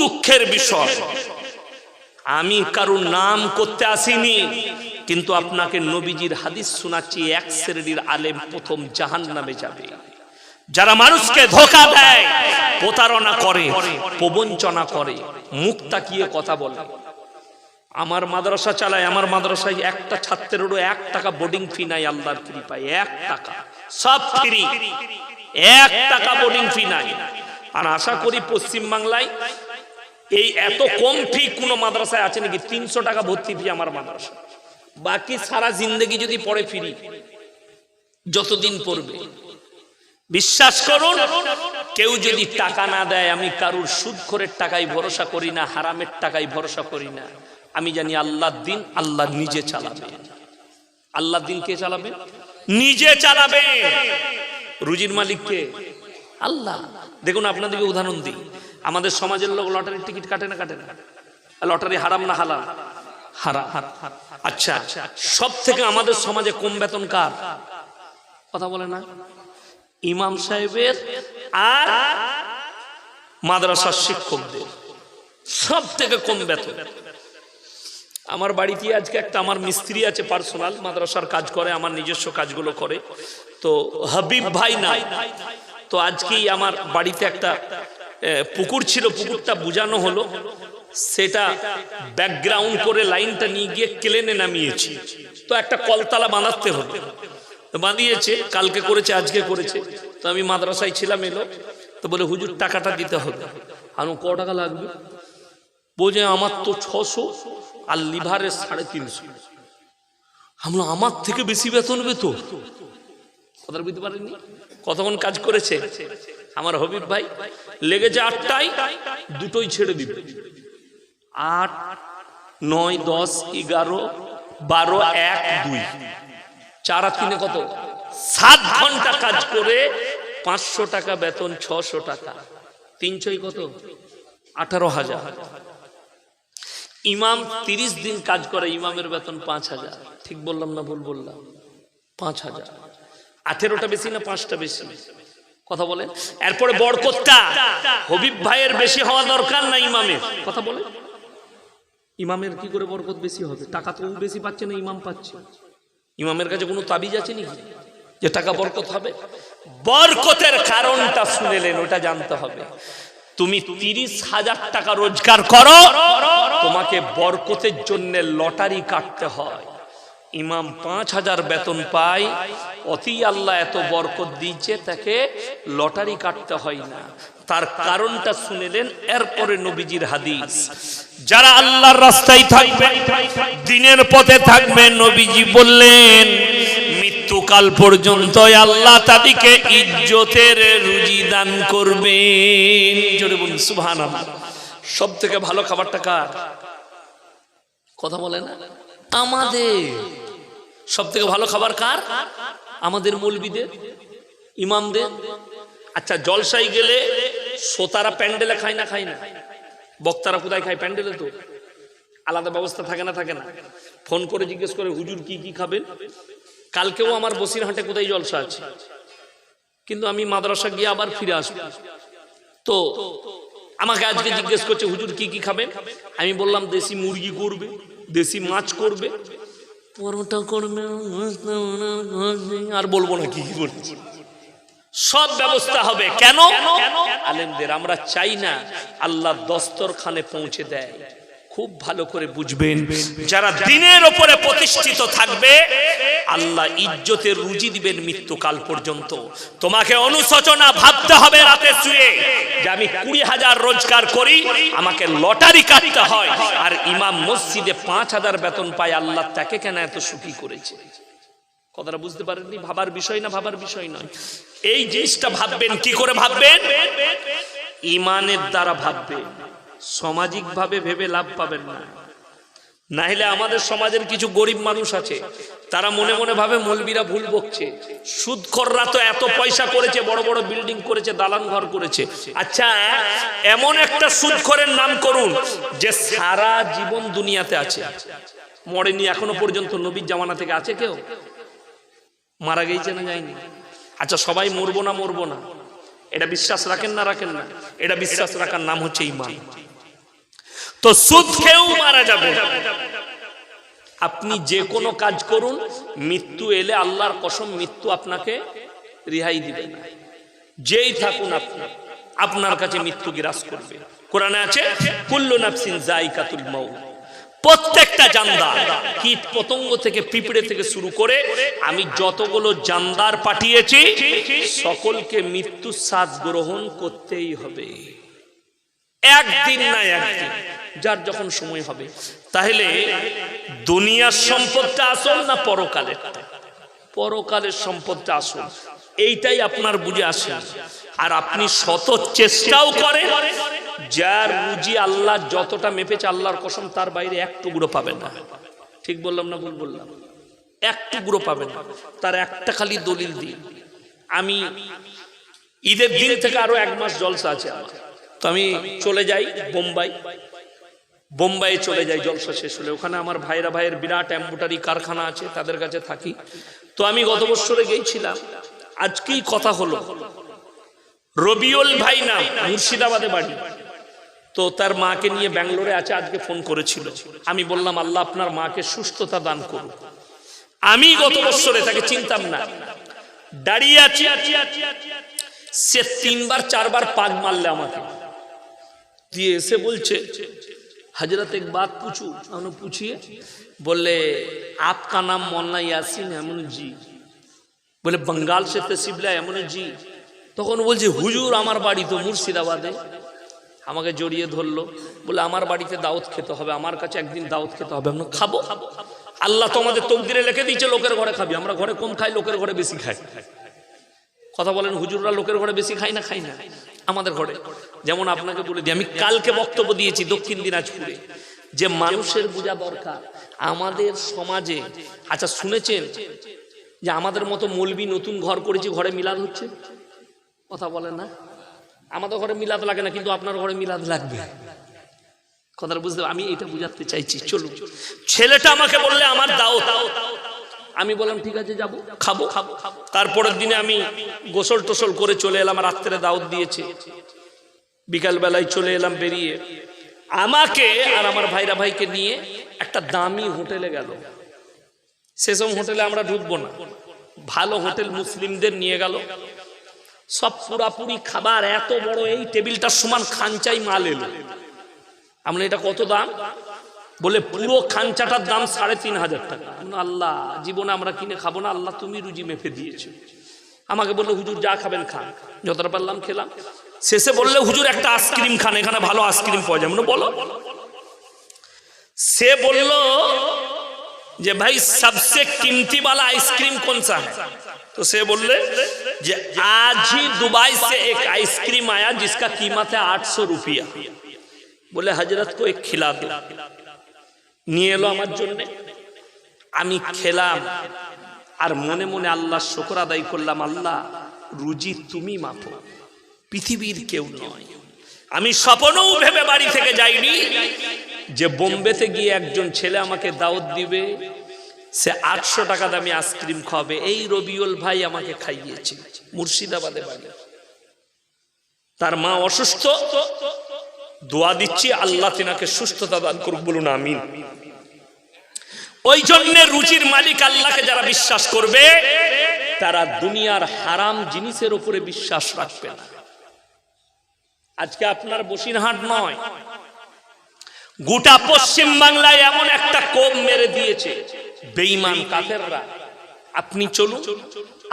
দুঃখের বিষয়। আমি কারুর নাম করতে আসিনি, কিন্তু আপনাকে নবীজির হাদিস শোনাচ্ছি, এক শ্রেণির আলেম প্রথম জাহান নামে যাবে। যারা মানুষকে ধোকা দেয়, প্রতারণা করে, প্রবঞ্চনা করে, মুখ তাকিয়ে কথা বলে। আমার মাদ্রাসা চালায়, আমার মাদ্রাসায় একটা ছাত্রেরও এক টাকা বোর্ডিং ফি নাই, আল্লাহর কৃপায় এক টাকা। সব ফ্রি এক টাকা বোর্ডিং ফি নাই। আর আশা করি পশ্চিম বাংলায় এই এত কম ফি কোনো মাদ্রাসায় আছে নাকি? তিনশো টাকা ভর্তি ফি আমার মাদ্রাসা। বাকি সারা জিন্দগি যদি পড়ে ফিরি, যতদিন পড়বে। বিশ্বাস করুন, কেউ যদি টাকা না দেয়, আমি কারুর সুদ খোরের টাকায় ভরসা করি না, হারামের টাকায় ভরসা করি না। আমি জানি আল্লাহ দিন আল্লাহ নিজে চালাবে। আল্লাহর দিন কে চালাবে? নিজে চালাবে। রুজির মালিককে আল্লাহ। দেখুন আপনাদেরকে উদাহরণ দিই। আমাদের সমাজের লোক লটারির টিকিট কাটে না কাটে না? লটারি হারাম না হালাল? হারা আচ্ছা সব থেকে আমাদের সমাজে কম বেতন কার? কথা বলে না? ইমাম সাহেবের আর মাদ্রাসার শিক্ষকদের। সব থেকে কম বেতন। আমার বাড়িতে আজকে একটা আমার মিস্ত্রি আছে পার্সোনাল, মাদ্রাসার কাজ করে, আমার নিজস্ব কাজগুলো করে। তো হাবিব ভাই না, তো আজকেই আমার বাড়িতে একটা পুকুর ছিল, পুকুরটা বোঝানো হলো। সেটা ব্যাকগ্রাউন্ড করে লাইনটা নিয়ে গিয়ে কেলেনে নামিয়েছি। তো একটা কলতলা বাঁধাতে হলো বাঁধিয়েছে কালকে করেছে, আজকে করেছে। তো আমি মাদ্রাসায় ছিলাম এলো। তো বলে, হুজুর, টাকাটা দিতে হবে। আমি ক টাকা লাগবে? বোঝে আমার তো ছশো আর লিভারের সাড়ে তিনশো। আমরা আমার থেকে বেশি বেতন বেতন কথা বুঝতে পারেননি? কতক্ষণ কাজ করেছে? আমার হবিব ভাই, লেগেছে আটটায়, দুটোই ছেড়ে দিবে। আট, নয়, দশ, এগারো, বারো, এক, দুই। চার তিনে কত? সাত ঘণ্টা কাজ করে পাঁচশো টাকা বেতন, ছশো টাকা। তিনশোই কত? আঠারো হাজার। ইমাম তিরিশ দিন কাজ করে, ইমামের বেতন পাঁচ হাজার। ঠিক বললাম না ভুল বললাম? পাঁচ হাজার। আঠেরোটা বেশি না পাঁচটা বেশি? কথা বলে। এরপরে বরকতটা হবিব ভাইয়ের বেশি হওয়া দরকার না ইমামের? কথা বলে। ইমামের কি করে বরকত বেশি হবে? টাকা তো বেশি পাচ্ছে না, ইমাম পাচ্ছে। ইমামের কাছে কোনো তাবিজ আছে নাকি? যে টাকা বরকত হবে? বরকতের কারণটা শুনেলেন, ওটা জানতে হবে। তুমি তিরিশ হাজার টাকা রোজগার করো, তোমাকে বরকতের জন্য লটারি কাটতে হয়। ইমাম পাঁচ হাজার বেতন পায়, অতি আল্লাহ এত বরকত দিয়েছে, তাকে লটারি কাটতে হয় না। তার কারণটা শুনেলেন এরপরে নবীজির হাদিস। যারা আল্লাহর রাস্তায় থাকবে, দিনের পথে থাকবে, নবীজি বললেন, মৃত্যুকাল পর্যন্ত আল্লাহ তাদেরকে ইজ্জতের রুজি দান করবেন। জোরে বলুন সুবহান সব থেকে ভালো খাবারটা কার? কথা বলে না? আমাদের সব থেকে ভালো খাবার কার? আমাদের মৌলবিদের, ইমামদের। আচ্ছা জলসাই গেলে সোতারা প্যান্ডেলে খায় না খায় না? বক্তারা কোথায় খায় প্যান্ডেলে তো? আলাদা ব্যবস্থা থাকে না থাকে না। ফোন করে জিজ্ঞেস করে, হুজুর কি কি খাবেন? কালকেও আমার বসিরহাটে কোথায় জলসা আছে? কিন্তু আমি মাদ্রাসা গিয়ে আবার ফিরে আসব। তো আমাকে আজকে জিজ্ঞেস করছে, হুজুর কি কি খাবেন? আমি বললাম, দেশি মুরগি করবে দেশি মাছ করবে? পরোটা করবে আর বলব না কি কি করবে সব ব্যবস্থা হবে। কেন? আলেমদের আমরা চাই না আল্লাহ দস্তরখানে পৌঁছে দেয়। খুব ভালো করে বুঝবেন, যারা দিনের ওপরে প্রতিষ্ঠিত থাকবে, আল্লাহ ইজ্জতের রুজি দিবেন মৃত্যুকাল পর্যন্ত। তোমাকে অনুশোচনা ভাবতে হবে রাতে শুয়ে যে আমি কুড়ি হাজার রোজগার করি, আমাকে লটারি কাটতে হয়, আর ইমাম মসজিদে পাঁচ হাজার বেতন পায়, আল্লাহ তাকে কেন এত সুখী করেছে? কথাটা বুঝতে পারেননি? ভাবার বিষয় না ভাবার বিষয় নয়? এই জিনিসটা ভাববেন, কি করে ভাববেন? ইমানের দ্বারা ভাববেন। সামাজিক ভাবে লাভ পাবেন না। না হলে আমাদের সমাজের কিছু গরিব মানুষ আছে, তারা মনে মনে ভাবে মলবিরা ভুল বকছে। সুদখররা তো এত পয়সা করেছে, বড় বড় বিল্ডিং করেছে, দালান ঘর করেছে। আচ্ছা এমন একটা সুদখরের নাম করুন যে সারা জীবন দুনিয়াতে আছে। মরেনি এখনও পর্যন্ত, নবীর জামানা থেকে আছে কেউ? মারা গেছে না যায়নি? আচ্ছা সবাই মরবো না মরবো না। এটা বিশ্বাস রাখেন না রাখেন না। এটা বিশ্বাস রাখার নাম হচ্ছে ইমান। তো সুদ খেয়েও মারা যাবে। আপনি যে কোনো কাজ করুন, মৃত্যু এলে আল্লাহর কসম মৃত্যু আপনাকে রিহাই দিবে না। যেই থাকুন আপনি আপনার কাছে মৃত্যু গ্রাস করবে। কোরআনে আছে, কুল্লু নাফসিন জাইকাতুল মাউত। প্রত্যেকটা জানদার কীট পতঙ্গ থেকে পিঁপড়ে থেকে শুরু করে আমি যতগুলো জানদার পাঠিয়েছি, সকলকে মৃত্যু স্বাদ গ্রহণ করতেই হবে। একদিন না একদিন, যার যখন সময় হবে। তাহলে দুনিয়ার সম্পদটা আসল না পরকালের? পরকালের সম্পদটা আসল। এইটাই আপনার বুঝে আসে। আর আপনি শত চেষ্টাও করেন, যার রুজি আল্লাহ যতটা মেপেছে, আল্লাহর কসম, তার বাইরে এক টুকরো পাবেন না। ঠিক বললাম না ভুল বললাম? এক টুকরো পাবেন না। তার একটা খালি দলিল দিন। আমি ঈদের দিন থেকে আরও এক মাস জলসা আছে আমার। তো আমি চলে যাই বোম্বাই। বোম্বাইয়ে চলে যাই, জলসা শেষ হলে। ওখানে আমার ভাইরা ভাইয়ের বিরাট এম্বুটারি কারখানা আছে, তাদের কাছে থাকি। তো আমি গত বছরে গিয়েছিলাম, আজকেই কথা হলো, রবিউল ভাই নাম, মুর্শিদাবাদে বাড়ি। তো তার মাকে নিয়ে ব্যাঙ্গালোরে আছে, আজকে ফোন করেছিল। আমি বললাম, আল্লাহ আপনার মাকে সুস্থতা দান করুন আমি গত বছরে তাকে চিনতাম না। দাঁড়িয়ে আছি, সে তিনবার, চারবার পাক মারলে আমাকে। দিয়ে এসে বলছে हजरत एक बात पूछूं हमने पूछिए बोले आपका नाम मोन्ना यासिन এমন জি বলে বঙ্গাল সে তসিবলা এমন জি তখন বলছে হুজুর আমার বাড়ি তো মুর্শিদাবাদে আমাকে জড়িয়ে ধরলো বলে আমার বাড়িতে দাওয়াত খেতে হবে আমার কাছে একদিন দাওয়াত খেতে হবে আমরা খাবো আল্লাহ তো আমাদের তকদিরে লিখে দিয়েছে লোকের ঘরে খাবি আমরা ঘরে কম খাই লোকের ঘরে বেশি খাই কথা বলেন হুজুররা লোকের ঘরে বেশি খাই না খাই না আমাদের ঘরে যেমন আপনাকে বলে দিই, আমি কালকে বক্তব্য দিয়েছি দক্ষিণ দিনাজপুরে, যে মানুষের বোঝা দরকার। আমাদের সমাজে আচ্ছা শুনেছেন যে আমাদের মতো মলবি নতুন ঘর করেছি, ঘরে মিলাদ হচ্ছে? কথা বলেন না। আমাদের ঘরে মিলাদ লাগে না, কিন্তু আপনার ঘরে মিলাদ লাগবে। কথাটা বুঝতে আমি এটা বুঝাতে চাইছি, চলুন। ছেলেটা আমাকে বললে আমার দাও দাও আমি বললাম, ঠিক আছে, যাব, খাব। খাব তারপরের দিনে আমি গোসল টোসল করে চলে এলাম, রাত্রে দাওয়াত দিয়েছে। বিকালবেলায় চলে এলাম বেরিয়ে। আমাকে আর আমার ভাইরা ভাইকে নিয়ে একটা দামি হোটেলে গেল। সেসব হোটেলে আমরা ঢুকবো না। ভালো হোটেল মুসলিমদের নিয়ে গেল। সব পুরাপুরি খাবার এত বড়, এই টেবিলটার সমান খাঞ্চাই মাল এলো। আমরা এটা কত দাম? বলে পুরো খাঞ্চাটার দাম সাড়ে তিন হাজার টাকা। আল্লাহ, জীবনে আমরা কিনে খাব না। আল্লাহ, তুমি রুজি মেপে দিয়েছ। আমাকে বলল, হুজুর, যা খাবেন খান। যতটা পারলাম খেলাম। শেষে বললে হুজুর একটা আইসক্রিম খান এখানে ভালো আইসক্রিম পাওয়া যায় মানে বলো সে বলল যে ভাই सबसे कीमती वाला आइसक्रीम कौन सा है तो से बोले जे आज ही दुबई से एक आइसक्रीम आया जिसका कीमत है आठ सौ रुपया बोले हजरत को एक खिला दो নিয়ে এলো আমার জন্য আমি খেলাম আর মনে মনে আল্লাহ শুকর আদায় করলাম আল্লাহ রুজি তুমি মাপো পৃথিবীর কেউ নয়। আমি স্বপ্নও ভেবে বাড়ি থেকে যাইনি যে বোম্বেতে গিয়ে একজন ছেলে আমাকে দাওয়াত দিবে, সে আটশো টাকা দামি আইসক্রিম খাবে। এই রবিউল ভাই আমাকে খাইয়েছে মুর্শিদাবাদে বাড়ি। তার মা অসুস্থ, দোয়া দিচ্ছি, আল্লাহ তিনাকে সুস্থতা দান করুক, বলুন আমিন। ওই জন্য রুচির মালিক আল্লাহকে যারা বিশ্বাস করবে, তারা দুনিয়ার হারাম জিনিসের উপরে বিশ্বাস রাখবে না। আজকে আপনার বসিরহাট নয়। গোটা পশ্চিম বাংলায় এমন একটা কোপ মেরে দিয়েছে, বেঈমান কাফেররা। আপনি চলুন,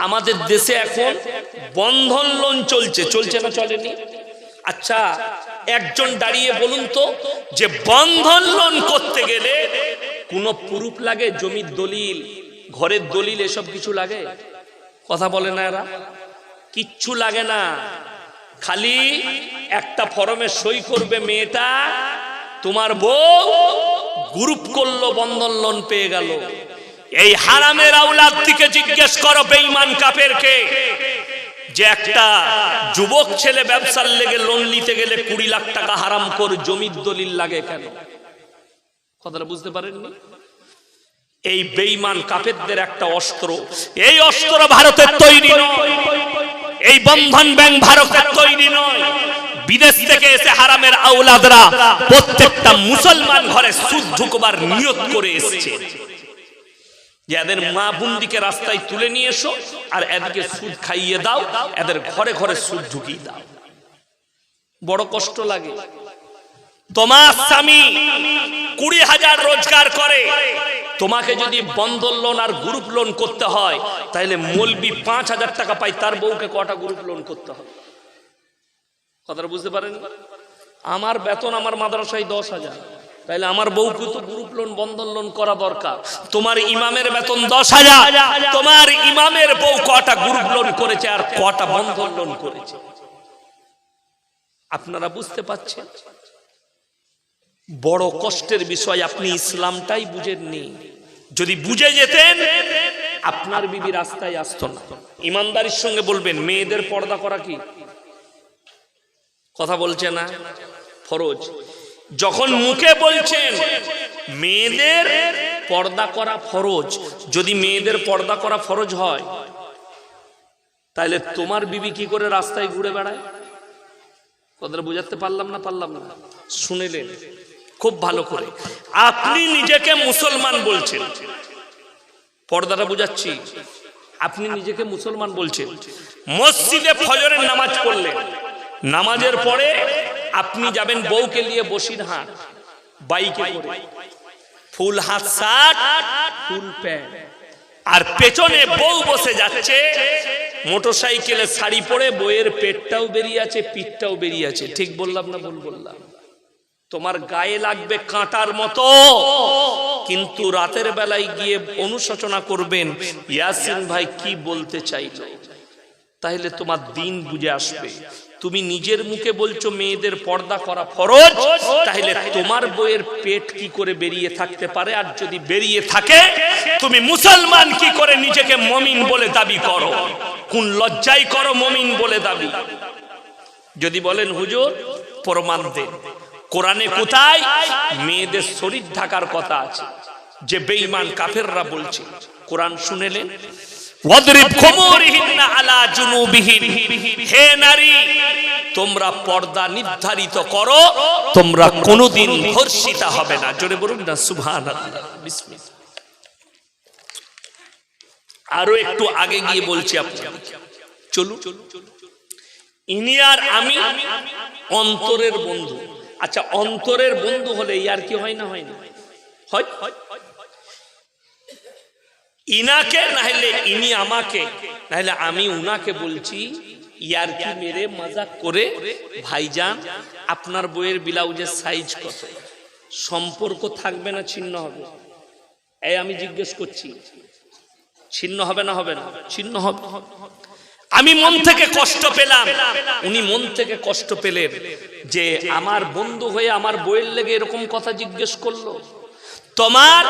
আমাদের দেশে এখন বন্ধন লোন চলছে চলছে না চলেনি? আচ্ছা একজন দাঁড়িয়ে বলুন তো, যে বন্ধন লোন করতে গেলে কোনো প্রুফ লাগে? জমির দলিল, ঘরের দলিল, এসব কিছু লাগে? কথা বলে না এরা? কিচ্ছু লাগে না। খালি একটা ফরমে সই করবে মেয়েটা, তোমার বউ গ্রুপ করল, বন্ধন লোন পেয়ে গেল। এই হারামের আউলাদ থেকে জিজ্ঞেস করো, বেঈমান কাপেরকে যে একটা যুবক ছেলে ব্যবসার লেগে লোন নিতে গেলে কুড়ি লাখ টাকা হারাম কর, জমির দলিল লাগে কেন? কথাটা বুঝতে পারেননি? এই বেঈমান কাপেরদের একটা অস্ত্র। এই অস্ত্র ভারতের তৈরি নয়। এই বন্ধন ব্যাংক ভারতের তৈরি নয়। বিদেশ থেকে এসে হারামের আউলাদরা প্রত্যেকটা মুসলমান ঘরে সুদ ঢুকবার নিয়ত করে এসেছে। এদের মা বুন্দিকে রাস্তায় তুলে নিয়ে এসো আর এদিকে সুদ খাইয়ে দাও, এদের ঘরে ঘরে সুদ ঢুকিয়ে দাও। বড় কষ্ট লাগে। তোমার স্বামী কুড়ি হাজার রোজগার করে। তোমাকে যদি বন্ধন লোন আর গ্রুপ লোন করতে হয় তাহলে মলবি পাঁচ হাজার টাকা পাই তার বউকে কটা গ্রুপ লোন করতে হবে? কথাটা বুঝতে পারেন? আমার বেতন আমার মাদ্রাসায় দশ হাজার। তাইলে আমার বউকে তো গ্রুপ লোন বন্ধন লোন করা দরকার। তোমার ইমামের বেতন দশ হাজার। তোমার ইমামের বউ কটা গ্রুপ লোন করেছে আর কটা বন্ধন লোন করেছে। আপনারা বুঝতে পাচ্ছেন? বড় কষ্টের বিষয় আপনি ইসলামটাই বুঝেননি। যদি বুঝে যেতেন, আপনার বিবি রাস্তায় আসতো না। ইমানদারির সঙ্গে বলবেন, মেয়েদের পর্দা করা কি? কথা বলছে না? ফরজ, যখন মুখে বলছেন, মেয়েদের পর্দা করা ফরজ, যদি মেয়েদের পর্দা করা ফরজ হয়, তাহলে তোমার বিবি কি করে রাস্তায় ঘুরে বেড়ায়? কথাটা বুঝাতে পারলাম না পারলাম না। শুনেলেন, খুব ভালো করে। আপনি নিজেকে মুসলমান বলছেন। পর্দাটা বুঝাচ্ছি। আপনি নিজেকে মুসলমান বলছেন। মসজিদে ফজরের নামাজ পড়লেন। নামাজের পরে আপনি যাবেন বউকে নিয়ে বসিরহাট বাইকে করে। ফুল হাত শার্ট ফুল প্যান্ট। আর পেছনে বউ বসে যাচ্ছে মোটরসাইকেলে শাড়ি পরে বইয়ের পেটটাও বেরিয়ে আছে পিঠটাও বেরিয়ে আছে। ঠিক বললাম না ভুল বললাম? তোমার গায়ে লাগবে কাঁটার মতো। কিন্তু রাতের বেলায় গিয়ে অনুশোচনা করবেন ইয়াসিন ভাই কি বলতে চাইল? তাহলে তোমার দিন বুঝে আসবে। তুমি নিজের মুখে বলছো মেয়েদের পর্দা করা ফরজ তাহলে তোমার বইয়ের পেট কি করে বেরিয়ে থাকতে পারে? আর যদি বেরিয়ে থাকে তুমি মুসলমান কি করে নিজেকে মমিন বলে দাবি করো? কোন লজ্জাই করো মমিন বলে দাবি? যদি বলেন হুজুর প্রমাণ দেন। কোরআনে কোথায়? মেয়েদের শরীর ঢাকার কথা আছে। যে বেঈমান কাফেররা বলছে কোরআন শুনেলেন ওয়াদরিব খুমুরিহিন্না আলা জুনুবিহিন। হে নারী তোমরা পর্দা নির্ধারিত করো তোমরা কোনোদিন ধর্ষিতা হবে না। জোরে বলুন না সুবহানাল্লাহ। বিসমিল্লাহ। আরও একটু আগে গিয়ে বলছি আপনাকে। চলুন। ইনি আর আমি অন্তরের বন্ধু। আচ্ছা অন্তরের বন্ধু হলে ইয়ার কি হয় না হয় না? হয়? ইনাকে, নাহলে ইনি আমাকে, নাহলে আমি উনাকে বলছি, ইয়ার কি মেরে মজাক করে, ভাইজান, আপনার বইয়ের ব্লাউজের সাইজ কত? সম্পর্ক থাকবে না, ছিন্ন হবে। এই আমি জিজ্ঞেস করছি, ছিন্ন হবে না হবে না? ছিন্ন হবে। আমি মন থেকে কষ্ট পেলাম। উনি মন থেকে কষ্ট পেলেন যে আমার বন্ধু হয়ে আমার বইয়ের লেগে এরকম কথা জিজ্ঞেস করল। তোমার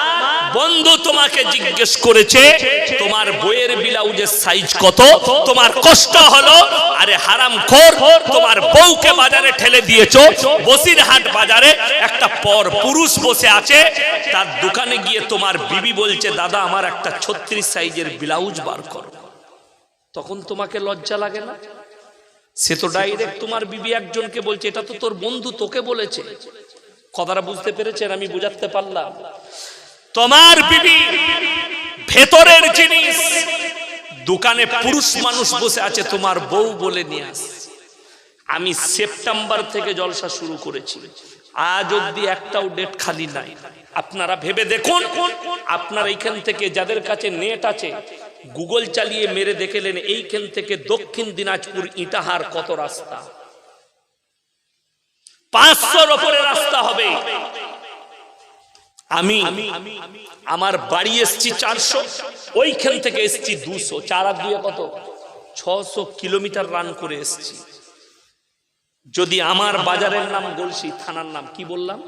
বন্ধু তোমাকে জিজ্ঞেস করেছে, তোমার বইয়ের ব্লাউজের সাইজ কত? তোমার কষ্ট হলো? আরে হারাম খোর, তোমার বউকে বাজারে ঠেলে দিয়েছ। বসিরহাট বাজারে একটা পর পুরুষ বসে আছে, তার দোকানে গিয়ে তোমার বিবি বলছে, দাদা, আমার একটা ছত্রিশ সাইজের ব্লাউজ বার করো। তখন তোমাকে লজ্জা লাগে না? সে তো ডাইরেক্ট তোমার বিবি একজনকে বলছে, এটা তো তোর বন্ধু তোকে বলেছে। কথাটা বুঝতে পেরেছেন, আমি বুঝাতে পারলাম। তোমার বিবি ভেতরের জিনিস, দোকানে পুরুষ মানুষ বসে আছে, তোমার বউ বলে নিয়ে আস আমি সেপ্টেম্বর থেকে জলসা শুরু করেছি। আজ অব্দি একটাও ডেট খালি নাই। আপনারা ভেবে দেখুন, আপনার এইখান থেকে যাদের কাছে নেট আছে, গুগল চালিয়ে মেরে দেখেলেন এইখান থেকে দক্ষিণ দিনাজপুর ইটাহার কত রাস্তা? পাঁচশোর ওপরে রাস্তা হবে। আমি আমার বাড়ি এসছি চারশো, ওইখান থেকে এসছি দুশো। চার দুয়ে কত? ছশো কিলোমিটার রান করে এসছি। যদি আমার বাজারের নাম গলসি, থানার নাম কি বললাম?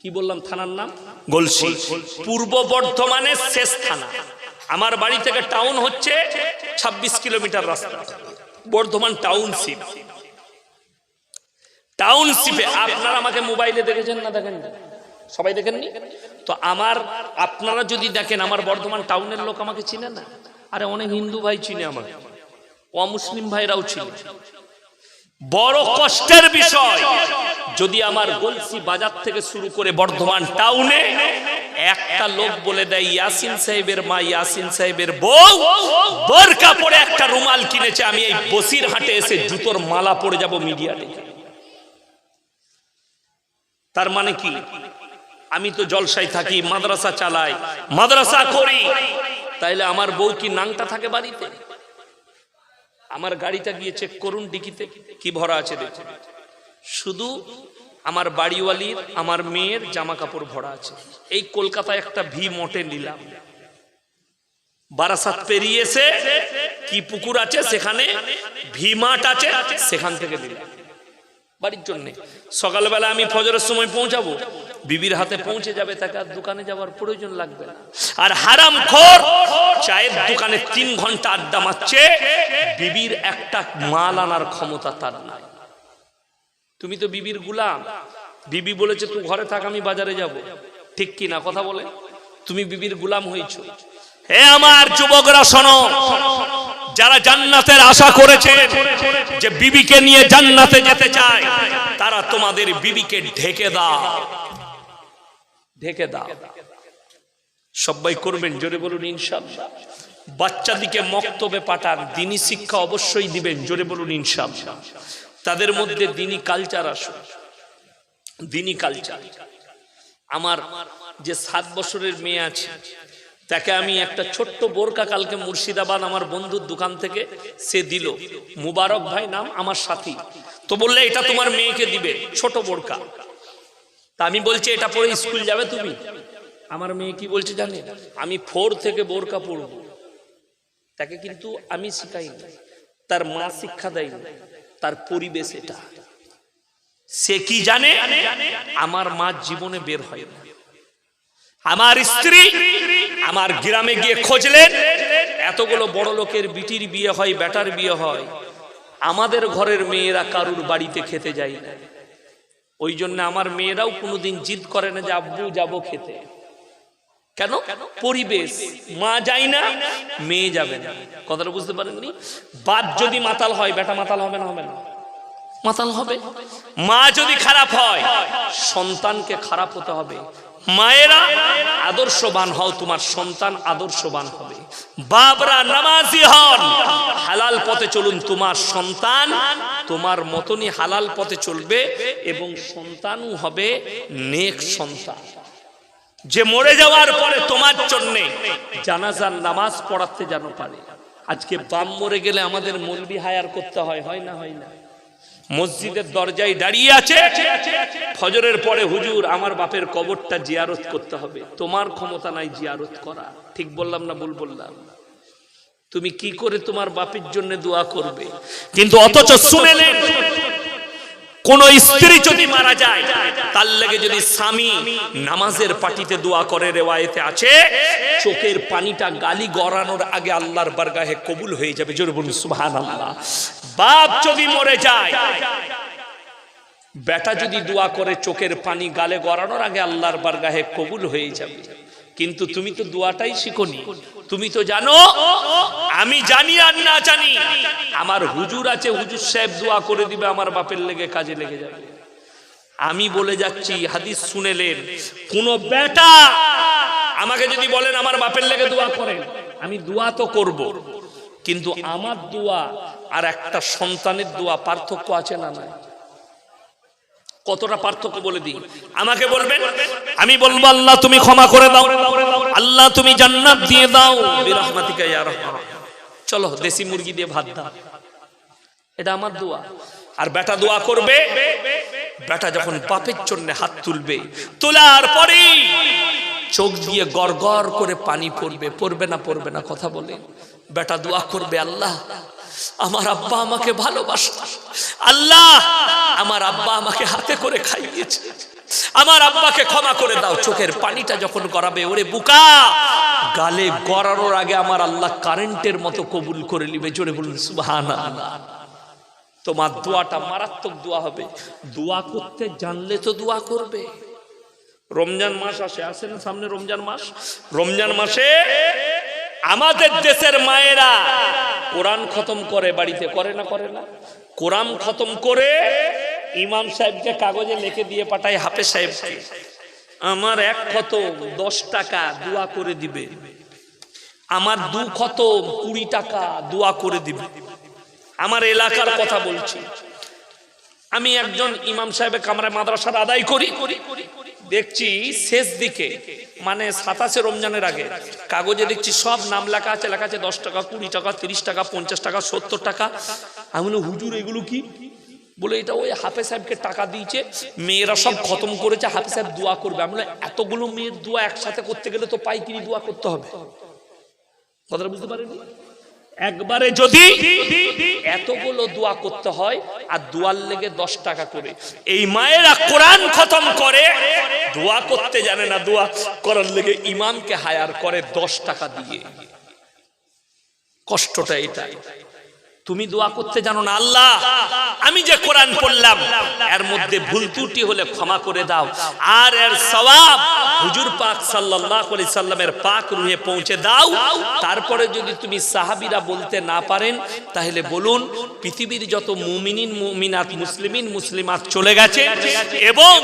কি বললাম থানার নাম? গলসি। পূর্ব বর্ধমানের শেষ থানা। আমার বাড়ি থেকে টাউন হচ্ছে ২৬ কিলোমিটার রাস্তা। বর্ধমান টাউনশিপ টাউনশিপে আপনারা আমাকে মোবাইলে দেখেছেন না দেখেন সবাই দেখেননি? তো আমার আপনারা যদি দেখেন আমার বর্ধমান টাউনের লোক আমাকে চিনে না। আরে অনেক হিন্দু ভাই চিনে আমাকে। অমুসলিম ভাইরাও চিনে। বড় কষ্টের বিষয় যদি আমার গলসি বাজার থেকে শুরু করে বর্ধমান টাউনে একটা লোক বলে দেয় ইয়াসিন সাহেবের মা ইয়াসিন সাহেবের বউ বোরকা পরে একটা রুমাল কিনেছে আমি এই বসির হাটে এসে জুতোর মালা পরে যাব মিডিয়া দেখে তার মানে কি? আমি তো জলসায় থাকি, মাদ্রাসা চালাই, মাদ্রাসা করি। তাইলে আমার বউ কি নাংটা থাকে বাড়িতে? আমার গাড়িটা গিয়ে চেক করুন ডিকিতে, কি ভরা আছে দেখুন। শুধু আমার বাড়িওয়ালির, আমার মেয়ের জামা কাপড় ভরা আছে। এই কলকাতায় একটা ভি মোটে নিলাম। বারাসাত পেরিয়েছে কি পুকুর আছে সেখানে? ভি মাঠ আছে সেখান থেকে দিলাম বাড়ির জন্যে। সকালবেলা আমি ফজরের সময় পৌঁছাবো, বিবির হাতে পৌঁছে যাবে তাকে আর দোকানে যাওয়ার প্রয়োজন লাগবে না। আর হারাম খোর, চায়ের দোকানে তিন ঘণ্টা আড্ডা মারছে, বিবির একটা মাল আনার ক্ষমতা তার নাই। তুমি তো বিবির গুলাম। বিবি বলেছে, তুই ঘরে থাক, আমি বাজারে যাব। ঠিক কি না? কথা বলে। তুমি বিবির গুলাম হয়েছো। হে আমার যুবকরা, শোনো। যারা জান্নাতের আশা করেছে যে বিবিকে নিয়ে জান্নাতে যেতে চায়, তারা তোমাদের বিবিকে ঢেকে দাও। ঢেকে দাও। সবাই করবেন, জোরে বলুন ইনশাআল্লাহ বাচ্চাদিকে মক্তবে পাঠান, দিনী শিক্ষা অবশ্যই দিবেন, জোরে বলুন ইনশাআল্লাহ তাদের মধ্যে দিনী কালচার আসুন দিনী কালচার। আমার যে সাত বছরের মেয়ে আছে তাকে আমি একটা ছোট্ট বোরকা কালকে মুর্শিদাবাদ আমার বন্ধুর দোকান থেকে সে দিল। মুবারক ভাই নাম আমার সাথী। তো বললে, এটা তোমার মেয়েকে দিবে, ছোট বোরকা। তা আমি বলছি, এটা পরে স্কুল যাবে তুমি? আমার মেয়ে কি বলছে জানে? আমি ফোর থেকে বোরকা পড়ব তাকে কিন্তু আমি শিখাই তার মা শিক্ষা দেয় তার পরিবেশ এটা। সে কি জানে? আমার মা জীবনে বের হয় না। আমার স্ত্রী আমার গ্রামে গিয়ে খোঁজলেন, এতগুলো বড় লোকের বিটির বিয়ে হয় বেটার বিয়ে হয়। আমাদের ঘরের মেয়েরা কারুর বাড়িতে খেতে যায় না। ওই জন্য আমার মেয়েরাও কোনোদিন জিদ করে না যে, আব্বু, যাব খেতে। কেন? পরিবেশ। মা যায় না, মেয়ে যাবে না। কথাটা বুঝতে পারেননি? বাদ যদি মাতাল হয়, বেটা মাতাল হবে না হবে না। মাতাল হবে। মা যদি খারাপ হয়, সন্তানকে খারাপ হতে হবে। মায়েরা, আদর্শবান হও, তোমার সন্তান আদর্শবান হবে। বাবরা নামাজি হন, হালাল পথে চলুন, তোমার সন্তান তোমার মতনই হালাল পথে চলবে এবং সন্তানও হবে নেক সন্তান। যে মরে যাওয়ার পরে তোমার জন্যে জানাজার নামাজ পড়াতে যেন পারে। আজকে বাম মরে গেলে আমাদের মলবি হায়ার করতে হয় হয় না হয় না? মসজিদের দরজায় দাঁড়িয়ে আছে। ফজরের পরে হুজুর, আমার বাপের কবরটা জিয়ারত করতে হবে। তোমার ক্ষমতা নাই জিয়ারত করা। ঠিক বললাম না ভুল বললাম? তুমি কি করে তোমার বাপের জন্য দোয়া করবে? কিন্তু অথচ শুনে নেন কোন স্ত্রী যদি মারা যায়, তার লেগে যদি স্বামী নামাজের পাটিতে দোয়া করে রেওয়ায়েতে আছে, চোখের পানিটা গালি গড়ানোর আগে আল্লাহর বারগাহে কবুল হয়ে যাবে। জোরে বলুন সুবহান আল্লাহ বাপ যদি মরে যায়, বেটা যদি দোয়া করে চোখের পানি গালে গড়ানোর আগে আল্লাহর বারগাহে কবুল হয়ে যাবে। কিন্তু তুমি তো দোয়াটাই শিখনি। তুমি তো জানো, আমি জানি আর না জানি আমার হুজুর আছে, হুজুর সাহেব দোয়া করে দিবে, আমার বাপের লেগে কাজে লেগে যাবে। আমি বলে যাচ্ছি, হাদিস শুনেলেন কোন বেটা আমাকে যদি বলেন আমার বাপের লেগে দোয়া করেন, আমি দোয়া তো করব, কিন্তু আমার দোয়া আর একটা সন্তানের দোয়া পার্থক্য আছে না নাই? কতটা পার্থক্য বলে দিই? আমাকে বলবেন, আমি বলব, আল্লাহ তুমি ক্ষমা করে দাও, আল্লাহ তুমি জান্নাত দিয়ে দাও চলো, দেশি মুরগি দিয়ে ভাত দাও। এটা আমার দোয়া। আর বেটা দোয়া করবে, বেটা যখন বাপের জন্য হাত তুলবে, তোলার পরে চোখ দিয়ে গড় করে পানি পড়বে পড়বে না পড়বে না, কথা বলে। বেটা দোয়া করবে, আল্লাহ, আমার আব্বা আমাকে ভালোবাসত। আল্লাহ, আমার আব্বা আমাকে হাতে করে খাইয়েছে। আমার আব্বাকে ক্ষমা করে দাও। চোখের পানিটা যখন গড়াবে, ওরে বুকা, গালে গড়ানোর আগে আমার আল্লাহ কারেন্টের মতো কবুল করে নিবে। জোরে বলুন, সুবহানাল্লাহ। তোমার দোয়াটা মারাত্মক দোয়া হবে। দোয়া করতে জানলে তো দোয়া করবে। রমজান মাস আসে আসে না সামনে রমজান মাস? রমজান মাসে আমাদের দেশের মায়েরা কোরআন খতম করে বাড়িতে, করে না করে না? কোরআন খতম করে ইমাম সাহেবকে কাগজে লিখে দিয়ে পাঠায় হাফেজ সাহেবকে। আমার এক খতম দশ টাকা দোয়া করে দিবে। আমার দু খতম কুড়ি টাকা দোয়া করে দিবে। আমার এলাকার কথা বলছি। আমি একজন ইমাম সাহেবের কামরায় মাদ্রাসার আদায় করি। দেখছি শেষ দিকে মানে সাতাশে রমজানের আগে, কাগজে দেখছি সব নাম লেখা আছে লেখা আছে দশ টাকা, কুড়ি টাকা, তিরিশ টাকা, পঞ্চাশ টাকা, সত্তর টাকা। আমি বলি হুজুর, এগুলো কি? বলে, এটা ওই হাফে সাহেবকে টাকা দিয়েছে, মেয়েরা সব খতম করেছে হাফে সাহেব দোয়া করবে। আমি এতগুলো মেয়ের দোয়া একসাথে করতে গেলে তো পাইকিরি দোয়া করতে হবে। কথাটা বুঝতে পারেনি একবারে যদি এতগুলো দোয়া করতে হয়, আর দোয়ার লেগে দশ টাকা করে। এই মায়েরা কোরআন খতম করে, দোয়া করতে জানে না, দোয়া করার লেগে ইমামকে হায়ার করে দশ টাকা দিয়ে। কষ্টটা এটাই। তুমি দোয়া করতে জানো না আল্লাহ? আমি যে কোরআন পড়লাম, এর মধ্যে ভুল ত্রুটি হলে ক্ষমা করে দাও। আর এর সওয়াব হুজুর পাক সাল্লাল্লাহু আলাইহি সাল্লামের পাক রুহে পৌঁছে দাও। তারপরে যদি তুমি সাহাবীরা বলতে না পারেন, তাহলে বলুন, পৃথিবীর যত মুমিনিন, মুমিনাত, মুসলিমিন, মুসলিমাত চলে গেছে এবং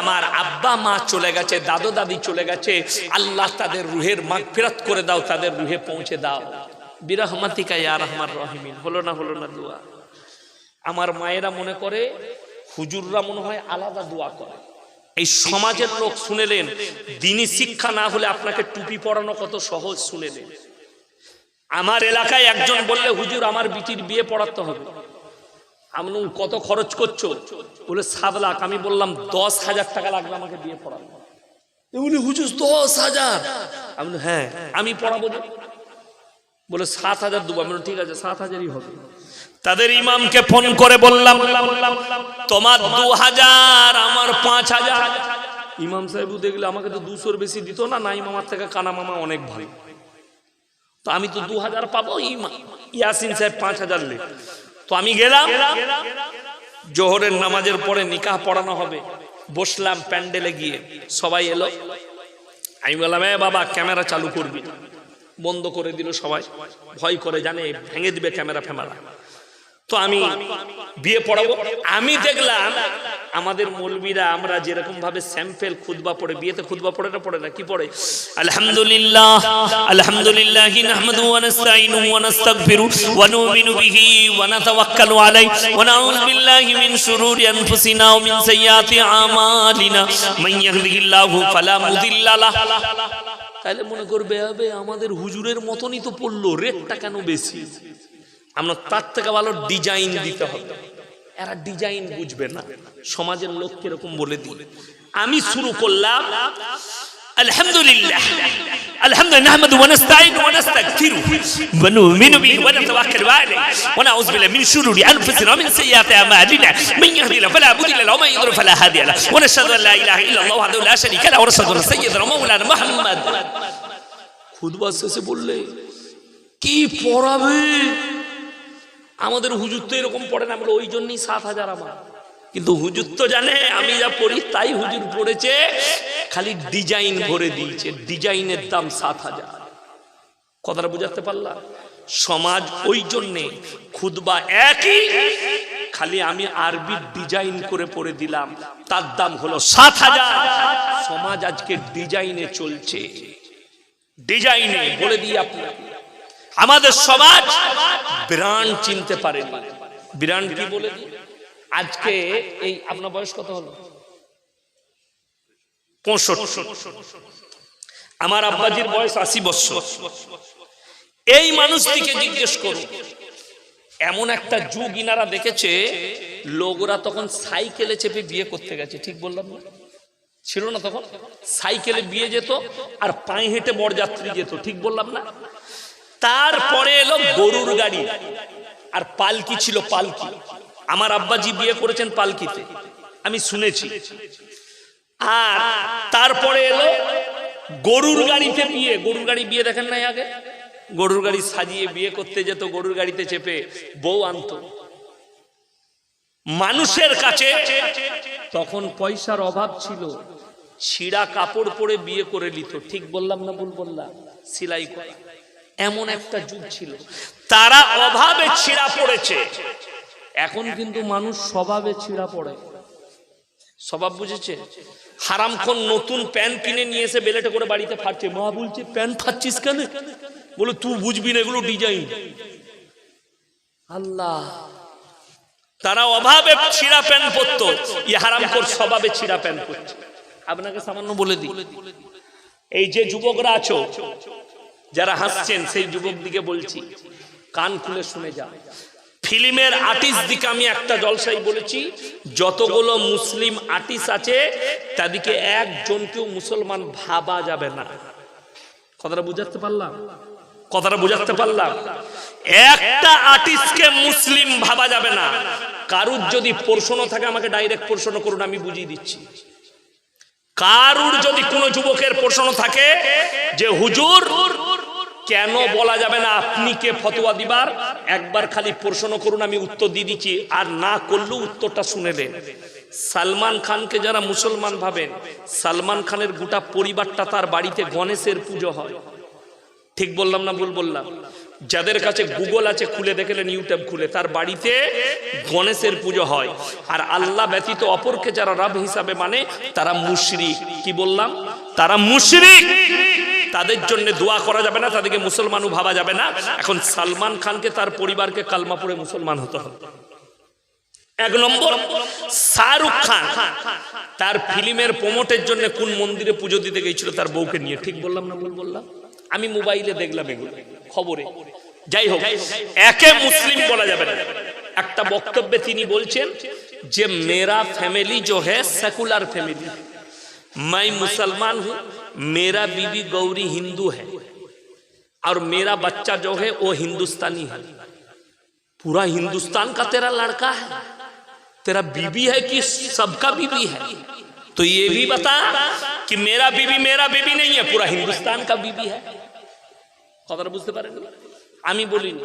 আমার আব্বা মা চলে গেছে, দাদু দাদি চলে গেছে, আল্লাহ তাদের রুহের মাগফিরাত করে দাও, তাদের রুহে পৌঁছে দাও। বিরহমাতিকা ইয়া রহমান রহিমিন। হলো না হলো না দোয়া। আমার মায়েরা মনে করে, হুজুররা মনে হয় আলাদা দোয়া করে। এই সমাজের লোক শুনেলেন দিনী শিক্ষা না হলে আপনাকে টুপি পরানো কত সহজ শুনেলেন আমার এলাকায় একজন বললে, হুজুর, আমার বিটির বিয়ে পড়াতে হবে। আমি কত খরচ করছ? বলে, সাত লাখ। আমি বললাম, দশ হাজার টাকা লাগবে আমাকে বিয়ে পড়ানো এগুলি হুজুর, দশ হাজার। আমি হ্যাঁ। আমি পড়াবো। বলে সাত হাজার দেবো। আমি ঠিক আছে সাত হাজারই হবে। তাদের ইমামকে ফোন করে বললাম তোমার দু হাজার আমার পাঁচ হাজার। ইমাম সাহেব দেখলে আমাকে তো দুশোর বেশি দিত না না ইমামার থেকে কানা মামা অনেক ভালো। তো আমি তো দু হাজার পাবো ইয়াসিন সাহেব পাঁচ হাজার লে তো আমি গেলাম জোহরের নামাজের পরে নিকাহ পড়ানো হবে। বসলাম প্যান্ডেলে গিয়ে সবাই এলো। আমি বললাম এ বাবা ক্যামেরা চালু করবি না।" বন্ধ করে দিল সবাই। ভয় করে জানে, ভেঙে দিবে ক্যামেরা ফ্যামেরা। তো আমি বিয়ে পড়াবো। আমি দেখলাম আমাদের মৌলবীরা আমরা যেরকম ভাবে স্যাম্পেল খুদবা পড়ে, বিয়েতে খুদবা পড়ে না পড়ে না, কি পড়ে? আলহামদুলিল্লাহ আলহামদুলিল্লাহ নাহমাদু ওয়া নাস্তাইনু ওয়া নাস্তাগফিরু ওয়া নুমিনু বিহি ওয়া নাতাওয়াক্কালু আলাইহি ওয়া নাউযু বিল্লাহি মিন শুরুরি আনফুসিনা ওয়া মিন সাইয়্যাতি আমালিনা। মান ইয়াহদিহিল্লাহু ফালা মুদিল্লা লাহ তাহলে মনে করবে হবে আমাদের হুজুরের মতনই তো পড়ল, রেটটা কেন বেশি? আমরা তার থেকে ভালো ডিজাইন দিতে হবে। এরা ডিজাইন বুঝবে না। সমাজের লোক কীরকম বলে দিই। আমি শুরু করলাম আলহামদুলিল্লাহ আলহামদুলিল্লাহ নাহমাদু ওয়া নাস্তাইনু ওয়া নাস্তাগফিরু ওয়া নুমিনু বিহি ওয়া নাতাওয়াক্কালু আলাইহি ওয়া নাউযু বিল্লাহি মিন শুরুরি আনফুসিনা ওয়া মিন সাইয়্যাতি আমালিনা মান ইয়াহদিহিল্লাহু ফালা মুদিল্লা লাহু ওয়া মান ইউদ্লিল ফালা হাদিয়া লাহু ওয়া নাশহাদু আন লা ইলাহা ইল্লাল্লাহু ওয়াহদাহু লা শারীকা লাহু ওয়া নাশহাদু আন্না সাইয়্যিদানা মাওলানা মুহাম্মাদ খুতবা শেষে বললে কি পড়াবে? আমাদের হুজুর তো এরকম পড়ে না আমরা ওই জন্যই সাত হাজার আমার। কিন্তু হুজুর তো জানে, আমি যা পড়ি তাই হুজুর পড়েছে। খালি ডিজাইন ভরে দিয়েছে, ডিজাইনের দাম সাত হাজার। কথাটা বুঝাতে পারলাম সমাজ ওই জন্যে খুদবা একই, খালি আমি আরবি ডিজাইন করে পড়ে দিলাম, তার দাম হলো সাত হাজার। সমাজ আজকে ডিজাইনে চলছে। ডিজাইনে, বলে দিই আপনাকে। আমাদের সমাজ ব্র্যান্ড চিনতে পারে ব্র্যান্ড কি বলে দিই? আজকে এই আপনার বয়স কত হলো? আমার আব্বাজির বয়স আশি বছর। এই মানুষটিকে জিজ্ঞেস করুন। এমন একটা যুগ ইনারা দেখেছে, লোকরা তখন সাইকেলে চেপে বিয়ে করতে গেছে। ঠিক বললাম না? ছিল না তখন? সাইকেলে বিয়ে যেত আর পায়ে হেঁটে বরযাত্রী যেত। ঠিক বললাম না? তারপরে এলো গরুর গাড়ি। আর পালকি ছিল পালকি। আমার আব্বাজি বিয়ে করেছেন পালকিতে। আমি শুনেছি। আর তারপরে এলো গরুর গাড়িতে বিয়ে। গরুর গাড়ি বিয়ে দেখেন নাই আগে? গরুর গাড়ি সাজিয়ে বিয়ে করতে যেত, গরুর গাড়িতে চেপে বউ আনতো। মানুষের কাছে তখন পয়সার অভাব ছিল। ছিঁড়া কাপড় পরে বিয়ে করে নিত। ঠিক বললাম না ভুল বললাম? সিলাই করা। এমন একটা যুগ ছিল। তারা অভাবে ছিঁড়া পড়েছে। এখন কিন্তু মানুষ স্বভাবে ছিঁড়া পড়ে। স্বভাব বুঝেছে? হারাম হারামখন নতুন প্যান্ট কিনে নিয়ে এসে বেলেটে করে বাড়িতে ফাটছে। মা বলছে, প্যান্ট ফাটছিস কেন? বলে, তুই বুঝবি না এগুলো ডিজাইন। আল্লাহ। তারা অভাবে ছিঁড়া প্যান্ট পরতো। ই হারাম হারামখোর স্বভাবে ছিঁড়া প্যান্ট পরছে। আপনাকে সামান্য বলে দিই। এই যে যুবকরা আছো, যারা হাসছেন, সেই যুবক দিকে বলছি, কান খুলে শুনে যা। ফিল্মের আর্টিস্ট দিকে আমি একটা জলসাই বলেছি, যতগুলো মুসলিম আর্টিস্ট আছে, তাদেরকে একজনকেও মুসলমান ভাবা যাবে না। কথাটা বুঝাতে পারলাম? কথাটা বুঝাতে পারলাম? একটা আর্টিস্টকে মুসলিম ভাবা যাবে না। কারুর যদি প্রশ্ন থাকে, আমাকে ডাইরেক্ট প্রশ্ন করুন, আমি বুঝিয়ে দিচ্ছি। কারুর যদি কোনো যুবকের প্রশ্ন থাকে যে, হুজুর কেন বলা যাবে না আপনি কে ফতোয়া দিবার? একবার খালি প্রশ্ন করুন, আমি উত্তর দিয়ে দিচ্ছি। আর না করলেও উত্তরটা শুনে দেন। সালমান খানকে যারা মুসলমান ভাবেন, সালমান খানের গোটা পরিবারটা তার বাড়িতে গণেশের পুজো হয়। ঠিক বললাম না ভুল বললাম? যাদের কাছে গুগল আছে, খুলে দেখলেন, ইউটিউব খুলে, তার বাড়িতে গণেশের পুজো হয়। আর আল্লাহ ব্যতীত অপরকে যারা রব হিসাবে মানে তারা মুশরিক। কি বললাম? তারা মুশরিক! তাদের জন্য দোয়া করা যাবে না, তাদেরকে মুসলমানও ভাবা যাবে না। এখন সালমান খানকে তার পরিবারকে কালমাপুরে মুসলমান হতে হবে। এক নম্বর, শাহরুখ খান তার ফিল্মের প্রমোটের জন্য কোন মন্দিরে পুজো দিতে গেছিল তার বউকে নিয়ে। ঠিক বললাম না ভুল বললাম? আমি মোবাইলে দেখলাম এগুলো, খবরে। যাই হোক, একে মুসলিম বলা যাবে না। একটা বক্তব্যে তিনি বলছেন যে, মেরা ফ্যামিলি জো হ্যাঁ সেকুলার ফ্যামিলি। मैं मुसलमान हूं मेरा बीबी गौरी हिंदू है और मेरा बच्चा जो है वो हिंदुस्तानी है पूरा हिंदुस्तान का तेरा लड़का है तेरा बीबी है कि सबका बीबी है तो ये भी बता कि मेरा बीबी मेरा बीबी नहीं है पूरा हिंदुस्तान का बीबी है কথাটা বুঝতে পারেন আমি বলিনি